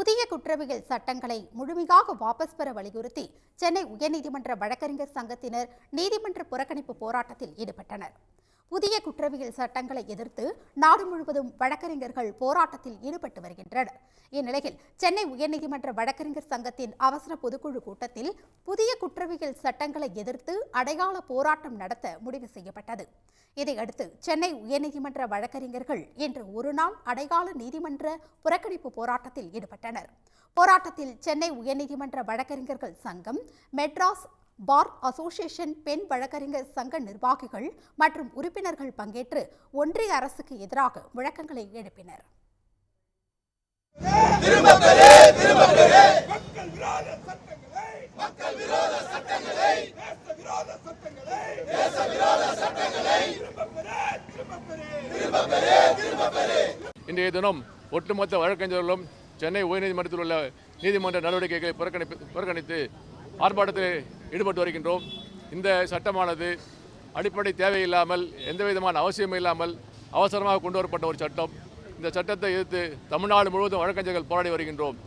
புதிய குற்றவியல் சட்டங்களை முழுமையாக வாபஸ் பெற வலியுறுத்தி சென்னை உயர்நீதிமன்ற வழக்கறிஞர் சங்கத்தினர் நீதிமன்ற புறக்கணிப்பு போராட்டத்தில் ஈடுபட்டனர். புதிய குற்றவியல் சட்டங்களை எதிர்த்து நாடு முழுவதும் வழக்கறிஞர்கள் போராட்டத்தில் ஈடுபட்டு வருகின்றனர். இந்நிலையில் சென்னை உயர்நீதிமன்ற வழக்கறிஞர் சங்கத்தின் அவசர பொதுக்குழு கூட்டத்தில் புதிய குற்றவியல் சட்டங்களை எதிர்த்து அடையாள போராட்டம் நடத்த முடிவு செய்யப்பட்டது. இதையடுத்து சென்னை உயர்நீதிமன்ற வழக்கறிஞர்கள் இன்று ஒருநாள் அடையாள நீதிமன்ற புறக்கணிப்பு போராட்டத்தில் ஈடுபட்டனர். போராட்டத்தில் சென்னை உயர்நீதிமன்ற வழக்கறிஞர்கள் சங்கம் மெட்ராஸ் பார் அசோசியேஷன் பெண் வழக்கறிஞர் சங்க நிர்வாகிகள் மற்றும் உறுப்பினர்கள் பங்கேற்று ஒன்றிய அரசுக்கு எதிராக முழக்கங்களை எழுப்பினர். மக்கள் விரோத சட்டங்களை மக்கள் விரோத சட்டங்களை தேச விரோத சட்டங்களை தேச விரோத சட்டங்களை திரும்ப பெறு திரும்ப பெறு திரும்ப பெறு இன்றைய தினம் ஒட்டுமொத்த வழக்கறிஞர்களும் சென்னை உயர்நீதிமன்றத்தில் உள்ள நீதிமன்ற நடவடிக்கைகளை புறக்கணிப்பு புறக்கணித்து ஆர்ப்பாட்டத்தில் ஈடுபட்டு வருகின்றோம். இந்த சட்டமானது அடிப்படை தேவையில்லாமல் எந்த விதமான அவசியம் இல்லாமல் அவசரமாக கொண்டு வரப்பட்ட ஒரு சட்டம். இந்த சட்டத்தை எதிர்த்து தமிழ்நாடு முழுவதும் வழக்கறிஞர்கள் போராடி வருகின்றோம்.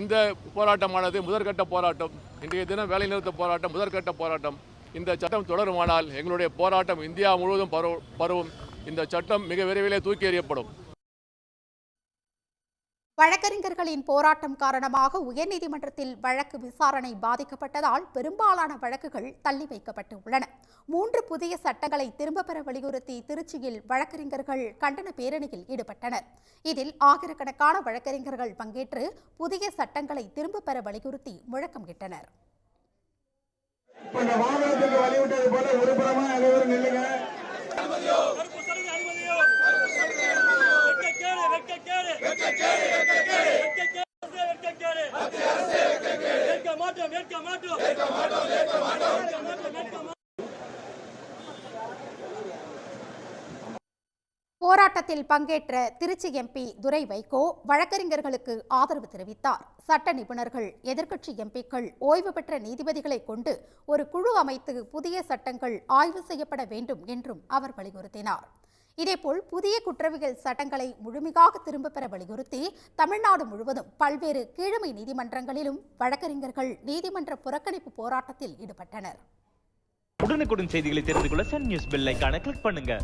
இந்த போராட்டமானது முதற்கட்ட போராட்டம். இன்றைய தினம் வேலைநிறுத்த போராட்டம் முதற்கட்ட போராட்டம். இந்த சட்டம் தொடருமானால் எங்களுடைய போராட்டம் இந்தியா முழுவதும் பரவும். இந்த சட்டம் மிக விரைவிலே தூக்கி எறியப்படும். வழக்கறிஞர்களின் போராட்டம் காரணமாக உயர்நீதிமன்றத்தில் வழக்கு விசாரணை பாதிக்கப்பட்டதால் பெரும்பாலான வழக்குகள் தள்ளி வைக்கப்பட்டு உள்ளன மூன்று புதிய சட்டங்களை திரும்பப் பெற வலியுறுத்தி திருச்சியில் வழக்கறிஞர்கள் கண்டன பேரணியில் ஈடுபட்டனர். இதில் ஆயிரக்கணக்கான வழக்கறிஞர்கள் பங்கேற்று புதிய சட்டங்களை திரும்பப் பெற வலியுறுத்தி முழக்கமிட்டனர் இப்ப மாட்டோம் ஏற்க மாட்டோம் ஏற்க மாட்டோம் ஏற்க மாட்டோம் ஏற்க மாட்டோம் ஏற்க மாட்டோம் போராட்டத்தில் பங்கேற்ற திருச்சி எம்பி துரை வைகோ வழக்கறிஞர்களுக்கு ஆதரவு தெரிவித்தார். சட்ட நிபுணர்கள் எதிர்க்கட்சி எம்பிக்கள் ஓய்வு பெற்ற நீதிபதிகளை கொண்டு ஒரு குழு அமைத்து புதிய சட்டங்கள் ஆய்வு செய்யப்பட வேண்டும் என்றும் அவர் வலியுறுத்தினார். இதேபோல் புதிய குற்றவியல் சட்டங்களை முழுமையாக திரும்ப பெற வலியுறுத்தி தமிழ்நாடு முழுவதும் பல்வேறு கீழமை நீதிமன்றங்களிலும் வழக்கறிஞர்கள் நீதிமன்ற புறக்கணிப்பு போராட்டத்தில் ஈடுபட்டனர். உடனுக்குடன் செய்திகளை தெரிந்து கொள்ள சன் நியூஸ் பெல் ஐக்கான கிளிக் பண்ணுங்க.